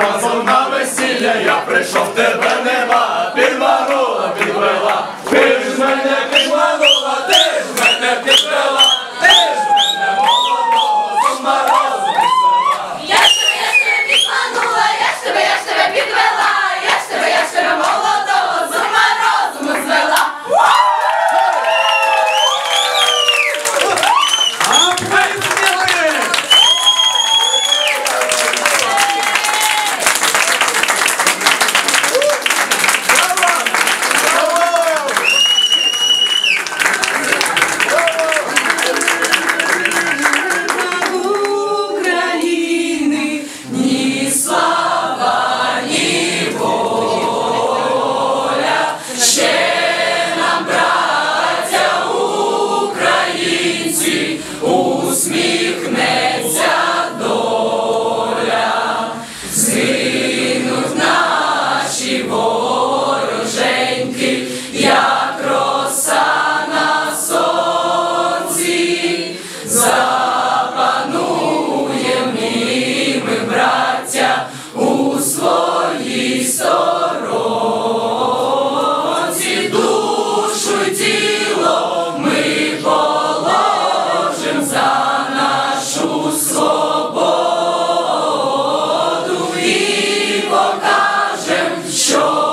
разом на весілля я прийшов тебе нема. усміхне. Show.